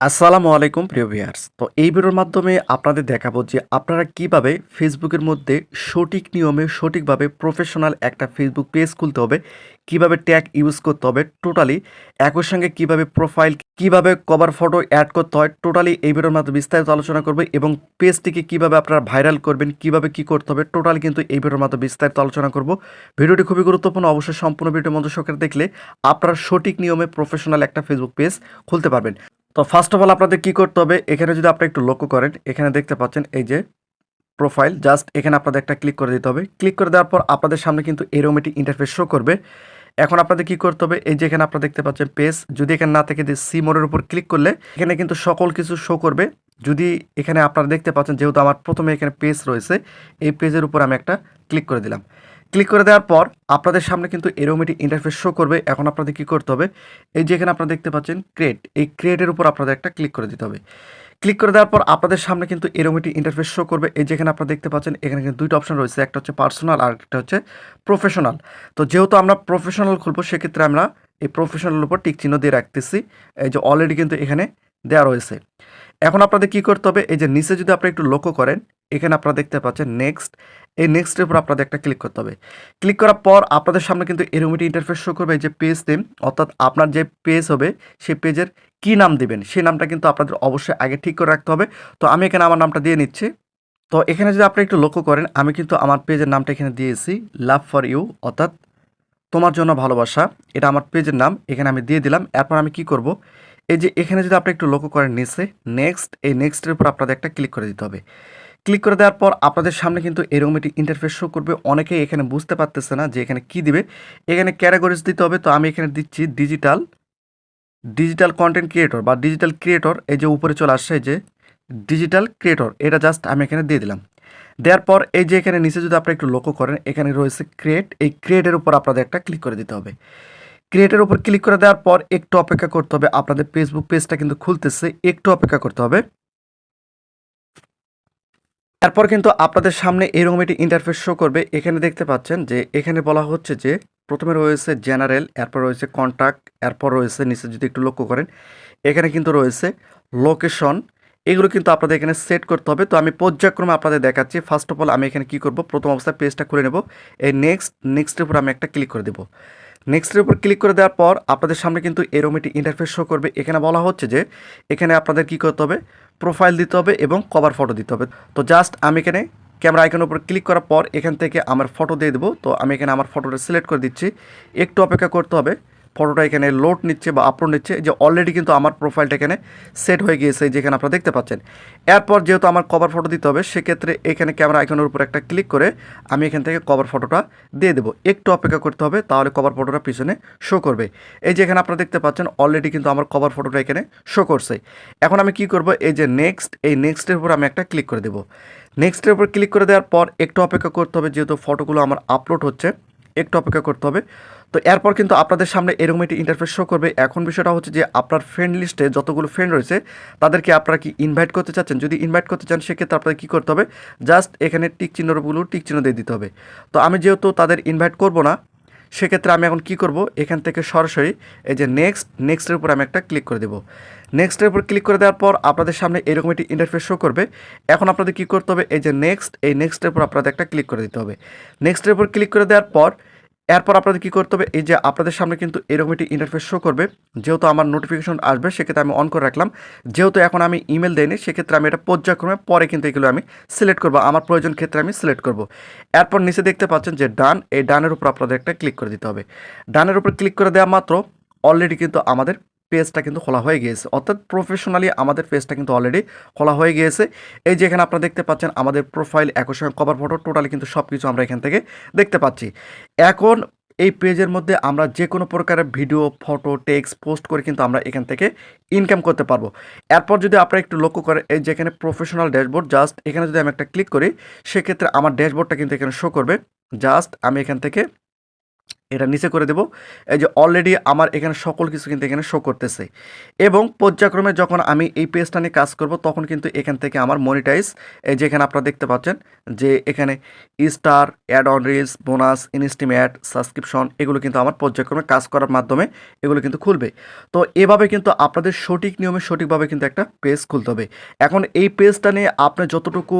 আসসালামু আলাইকুম, প্রিয় ভিউয়ার্স। তো এই ভিডিওর মাধ্যমে আপনাদের দেখাবো যে আপনারা কীভাবে ফেসবুকের মধ্যে সঠিক নিয়মে সঠিকভাবে প্রফেশনাল একটা ফেসবুক পেজ খুলতে হবে, কীভাবে ট্যাগ ইউজ করতে হবে, টোটালি একই সঙ্গে কীভাবে প্রোফাইল, কীভাবে কভার ফটো অ্যাড করতে হয়, টোটালি এই ভিডিওর মাধ্যমে বিস্তারিত আলোচনা করবে এবং পেজটিকে কীভাবে আপনারা ভাইরাল করবেন, কীভাবে কি করতে হবে, টোটালি কিন্তু এই ভিডিওর মাধ্যমে বিস্তারিত আলোচনা করব। ভিডিওটি খুবই গুরুত্বপূর্ণ, অবশ্যই সম্পূর্ণ ভিডিও মধ্যে সহকারে দেখলে আপনারা সঠিক নিয়মে প্রফেশনাল একটা ফেসবুক পেজ খুলতে পারবেন। তো ফার্স্ট অফ অল আপনাদের কী করতে হবে, এখানে যদি আপনি একটু লক্ষ্য করেন, এখানে দেখতে পাচ্ছেন এই যে প্রোফাইল জাস্ট এখানে আপনাদের একটা ক্লিক করে দিতে হবে। ক্লিক করে দেওয়ার পর আপনাদের সামনে কিন্তু এরকম একটি ইন্টারফেস শো করবে। এখন আপনাদের কি করতে হবে, এই যে এখানে আপনারা দেখতে পাচ্ছেন পেজ যদি এখানে না থেকে সি মোডের উপর ক্লিক করলে, এখানে কিন্তু সকল কিছু শো করবে। যদি এখানে আপনারা দেখতে পাচ্ছেন, যেহেতু আমার প্রথমে এখানে পেজ রয়েছে, এই পেজের উপর আমি একটা ক্লিক করে দিলাম। ক্লিক করে দেওয়ার পর আপনাদের সামনে কিন্তু এরকম একটি ইন্টারফেস শো করবে। এখন আপনাদের কি করতে হবে? এই যে এখানে আপনারা দেখতে পাচ্ছেন ক্রিয়েট এই ক্রিয়েটের উপর আপনাদের একটা ক্লিক করে দিতে হবে। ক্লিক করে দেওয়ার পর আপনাদের সামনে কিন্তু এরকম একটি ইন্টারফেস শো করবে। এই যেখানে আপনারা দেখতে পাচ্ছেন, এখানে কিন্তু দুইটা অপশন রয়েছে। একটা হচ্ছে পার্সোনাল আর একটা হচ্ছে প্রফেশনাল তো যেহেতু আমরা প্রফেশনাল খুলবো, সেক্ষেত্রে আমরা এই প্রফেশনাল উপর টিক চিহ্ন দিয়ে রাখতেছি। এই যে অলরেডি কিন্তু এখানে দেওয়া রয়েছে। এখন আপনাদের কি করতে হবে? এই যে নিচে যদি আপনারা একটু লক্ষ্য করেন, এখানে আপনারা দেখতে পাচ্ছেন নেক্সট এই নেক্সটের উপর আপনাদের একটা ক্লিক করতে হবে। ক্লিক করার পর আপনাদের সামনে কিন্তু এরকম একটি ইন্টারফেস শো করবে এই যে পেজ নেম অর্থাৎ আপনার যে পেজ হবে, সেই পেজের কী নাম দিবেন? সেই নামটা কিন্তু আপনাদের অবশ্যই আগে ঠিক করে রাখতে হবে। তো আমি এখানে আমার নামটা দিয়ে নিচ্ছি। তো এখানে যদি আপনি একটু লক্ষ্য করেন, আমি কিন্তু আমার পেজের নামটা এখানে দিয়েছি লাভ ফর ইউ অর্থাৎ তোমার জন্য ভালোবাসা। এটা আমার পেজের নাম, এখানে আমি দিয়ে দিলাম। এরপর আমি কি করব? এই যে এখানে যদি আপনি একটু লক্ষ্য করেন নিচে নেক্সট এই নেক্সটের উপর আপনাদের একটা ক্লিক করে দিতে হবে। ক্লিক করে দেওয়ার পর আপনাদের সামনে কিন্তু এরকম একটি ইন্টারফেস শো করবে। অনেকেই এখানে বুঝতে পারতেছে না যে এখানে কি দিবে। এখানে ক্যাটাগরিজ দিতে হবে। তো আমি এখানে দিচ্ছি ডিজিটাল ডিজিটাল কন্টেন্ট ক্রিয়েটর বা ডিজিটাল ক্রিয়েটর এই যে উপরে চলে আসছে যে ডিজিটাল ক্রিয়েটর এটা জাস্ট আমি এখানে দিয়ে দিলাম। দেওয়ার পর এই যে এখানে নিচে যদি আপনি একটু লক্ষ্য করেন, এখানে রয়েছে ক্রিয়েট এই ক্রিয়েটের উপর আপনাদের একটা ক্লিক করে দিতে হবে। ক্রিয়েটের উপর ক্লিক করে দেওয়ার পর একটু অপেক্ষা করতে হবে। আপনাদের ফেসবুক পেজটা কিন্তু খুলতেছে, একটু অপেক্ষা করতে হবে। তারপর কিন্তু আপনাদের সামনে এরকম একটি ইন্টারফেস শো করবে। এখানে দেখতে পাচ্ছেন যে, এখানে বলা হচ্ছে যে, প্রথমে রয়েছে জেনারেল এরপর রয়েছে কন্ট্যাক্ট এরপর রয়েছে নিচে যদি একটু লক্ষ্য করেন, এখানে কিন্তু রয়েছে লোকেশন এগুলো কিন্তু আপনাদের এখানে সেট করতে হবে। তো আমি পর্যায়ক্রমে আপনাদের দেখাচ্ছি। ফার্স্ট অফ অল আমি এখানে কি করব? প্রথম অবস্থায় পেজটা খুলে নেব। এই নেক্সট নেক্সটের উপর আমি একটা ক্লিক করে দেবো। নেক্সটের উপর ক্লিক করে দেওয়ার পর আপনাদের সামনে কিন্তু এরম ইন্টারফেস শো করবে। এখানে বলা হচ্ছে যে, এখানে আপনাদের কি করতে হবে? প্রোফাইল দিতে হবে এবং কভার ফটো দিতে হবে। তো জাস্ট আমি এখানে ক্যামেরা আইকনের উপর ক্লিক করার পর এখান থেকে আমার ফটো দিয়ে দেবো। তো আমি এখানে আমার ফটোটা সিলেক্ট করে দিচ্ছি। একটু অপেক্ষা করতে হবে। ফটোটা এখানে লোড নিচ্ছে বা আপলোড নিচ্ছে। যে অলরেডি কিন্তু আমার প্রোফাইলটা এখানে সেট হয়ে গিয়েছে যেখানে আপনারা দেখতে পাচ্ছেন। এরপর যেহেতু আমার কভার ফটো দিতে হবে, সেক্ষেত্রে এখানে ক্যামেরা আইকনের উপর একটা ক্লিক করে আমি এখান থেকে কভার ফটোটা দিয়ে দেবো। একটু অপেক্ষা করতে হবে, তাহলে কভার ফটোটা পিছনে শো করবে। এই যে এখানে আপনারা দেখতে পাচ্ছেন অলরেডি কিন্তু আমার কভার ফটোটা এখানে শো করছে। এখন আমি কি করব, এই যে নেক্সট এই নেক্সটের উপর আমি একটা ক্লিক করে দেবো। নেক্সটের উপর ক্লিক করে দেওয়ার পর একটু অপেক্ষা করতে হবে, যেহেতু ফটোগুলো আমার আপলোড হচ্ছে। একটু অপেক্ষা করতে হবে। তো এরপর কিন্তু আপনাদের সামনে এরকম একটি ইন্টারফেস শো করবে। এখন বিষয়টা হচ্ছে যে, আপনার ফ্রেন্ড লিস্টে যতগুলো ফ্রেন্ড রয়েছে, তাদেরকে আপনারা কি ইনভাইট করতে চাচ্ছেন? যদি ইনভাইট করতে চান, সেক্ষেত্রে আপনাদের কী করতে হবে? জাস্ট এখানে টিক চিহ্নগুলো টিক চিহ্ন দিয়ে দিতে হবে। তো আমি যেহেতু তাদের ইনভাইট করব না সেক্ষেত্রে আমি এখন কি করব? এখান থেকে সরাসরি এই যে নেক্সট নেক্সটের উপর আমি একটা ক্লিক করে দেবো। নেক্সটের উপর ক্লিক করে দেওয়ার পর আপনাদের সামনে এরকম একটি ইন্টারফেস শো করবে। এখন আপনাদের কি করতে হবে? এই যে নেক্সট এই নেক্সটের উপর আপনাদের একটা ক্লিক করে দিতে হবে। নেক্সটের উপর ক্লিক করে দেওয়ার পর এরপর আপনাদের কী করতে হবে? এই যে আপনাদের সামনে কিন্তু এরকম একটি ইন্টারফেস শো করবে। যেহেতু আমার নোটিফিকেশন আসবে, সেক্ষেত্রে আমি অন করে রাখলাম। যেহেতু এখন আমি ইমেল দেয়নি সেক্ষেত্রে আমি এটা পর্যায়ক্রমে পরে কিন্তু এগুলো আমি সিলেক্ট করব। আমার প্রয়োজন ক্ষেত্রে আমি সিলেক্ট করব। এরপর নিচে দেখতে পাচ্ছেন যে ডান এই ডানের উপর আপনাদের একটা ক্লিক করে দিতে হবে। ডানের উপর ক্লিক করে দেওয়া মাত্র অলরেডি কিন্তু আমাদের পেজটা কিন্তু খোলা হয়ে গিয়েছে। অর্থাৎ প্রফেশনালি আমাদের পেজটা কিন্তু অলরেডি খোলা হয়ে গিয়েছে। এই যে এখানে আপনারা দেখতে পাচ্ছেন, আমাদের প্রোফাইল একই সঙ্গে কভার ফটো টোটালি কিন্তু সব কিছু আমরা এখান থেকে দেখতে পাচ্ছি। এখন এই পেজের মধ্যে আমরা যে কোনো প্রকারের ভিডিও ফটো টেক্সট পোস্ট করে কিন্তু আমরা এখান থেকে ইনকাম করতে পারব। এরপর যদি আপনারা একটু লক্ষ্য করেন, এই যেখানে প্রফেশনাল ড্যাশবোর্ড জাস্ট এখানে যদি আমি একটা ক্লিক করি, সেক্ষেত্রে আমার ড্যাশবোর্ডটা কিন্তু এখানে শো করবে। জাস্ট আমি এখান থেকে এটা নিচে করে দেব। এই যে অলরেডি আমার এখানে সকল কিছু কিন্তু এখানে শো করতেছে। এবং পর্যায়ক্রমে যখন আমি এই পেজটা নিয়ে কাজ করব, তখন কিন্তু এখান থেকে আমার মনিটাইজ এই যে এখানে আপনারা দেখতে পাচ্ছেন যে এখানে star ad on reels bonus ইনস্টিমেট subscription এগুলো কিন্তু আমার পর্যায়ক্রমে কাজ করার মাধ্যমে এগুলো কিন্তু খুলবে। তো এভাবে কিন্তু আপনাদের সঠিক নিয়মে সঠিকভাবে কিন্তু একটা পেজ খুলতে হবে। এখন এই পেজটা নিয়ে আপনি যতটুকু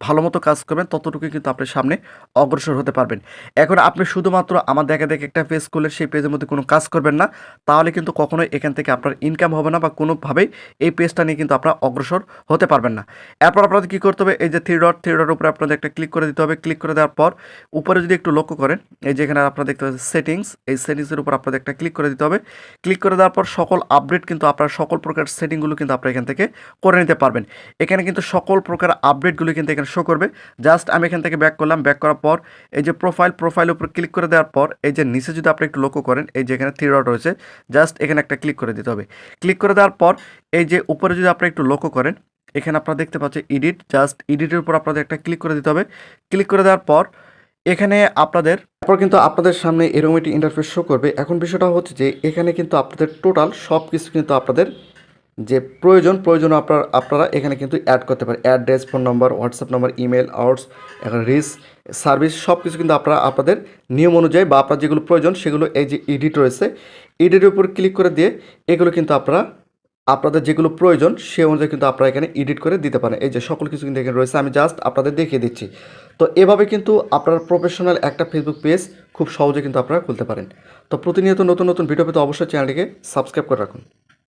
ভালো মতো কাজ করবেন ততটুকু কিন্তু আপনি সামনে অগ্রসর হতে পারবেন। এখন আপনি শুধুমাত্র আমার দেখা দেখে একটা পেজ খুলে সেই পেজের মধ্যে কোনো কাজ করবেন না, তাহলে কিন্তু কখনোই এখান থেকে আপনার ইনকাম হবে না বা কোনোভাবেই এই পেজটা নিয়ে কিন্তু আপনারা অগ্রসর হতে পারবেন না। এরপর আপনাদের কী করতে হবে? এই যে থ্রি ডট থ্রি ডট উপরে আপনাদের একটা ক্লিক করে দিতে হবে। ক্লিক করে দেওয়ার পর উপরে যদি একটু লক্ষ্য করেন, এই যে এখানে আপনারা দেখতে পাচ্ছেন সেটিংস এই সেটিংসের উপর আপনাদের একটা ক্লিক করে দিতে হবে। ক্লিক করে দেওয়ার পর সকল আপডেট কিন্তু আপনার সকল প্রকার সেটিংগুলো কিন্তু আপনারা এখান থেকে করে নিতে পারবেন। এখানে কিন্তু সকল প্রকার আপডেটগুলো কিন্তু এখানে শো করবে। জাস্ট আমি এখান থেকে ব্যাক করলাম। ব্যাক করার পর এই যে প্রোফাইল প্রোফাইল উপর ক্লিক করে দেওয়ার পর এই যে নিচে যদি আপনি একটু লক্ষ্য করেন, এই যে এখানে থ্রি ডট রয়েছে জাস্ট এখানে একটা ক্লিক করে দিতে হবে। ক্লিক করে দেওয়ার পর এই যে উপরে যদি আপনি একটু লক্ষ্য করেন, এখানে আপনারা দেখতে পাচ্ছেন এডিট জাস্ট এডিটের উপর আপনাদের একটা ক্লিক করে দিতে হবে। ক্লিক করে দেওয়ার পর এখানে আপনাদের, তারপর কিন্তু আপনাদের সামনে এরকম একটি ইন্টারফেস শো করবে। এখন বিষয়টা হচ্ছে যে এখানে কিন্তু আপনাদের টোটাল সব কিছু কিন্তু আপনাদের যে প্রয়োজন প্রয়োজন আপনার, আপনারা এখানে কিন্তু অ্যাড করতে পারেন। Address phone number WhatsApp number email outs এখন রিস সার্ভিস সব কিছু কিন্তু আপনারা আপনাদের নিয়ম অনুযায়ী বা আপনার যেগুলো প্রয়োজন সেগুলো এই যে এডিট রয়েছে এডিটের উপর ক্লিক করে দিয়ে এগুলো কিন্তু আপনারা, আপনাদের যেগুলো প্রয়োজন সে অনুযায়ী কিন্তু আপনারা এখানে এডিট করে দিতে পারেন। এই যে সকল কিছু কিন্তু এখানে রয়েছে, আমি জাস্ট আপনাদের দেখিয়ে দিচ্ছি। তো এভাবে কিন্তু আপনার প্রফেশনাল একটা ফেসবুক পেজ খুব সহজে কিন্তু আপনারা খুলতে পারেন। তো প্রতিনিয়ত নতুন নতুন ভিডিও পেতে অবশ্যই চ্যানেলটিকে সাবস্ক্রাইব করে রাখুন।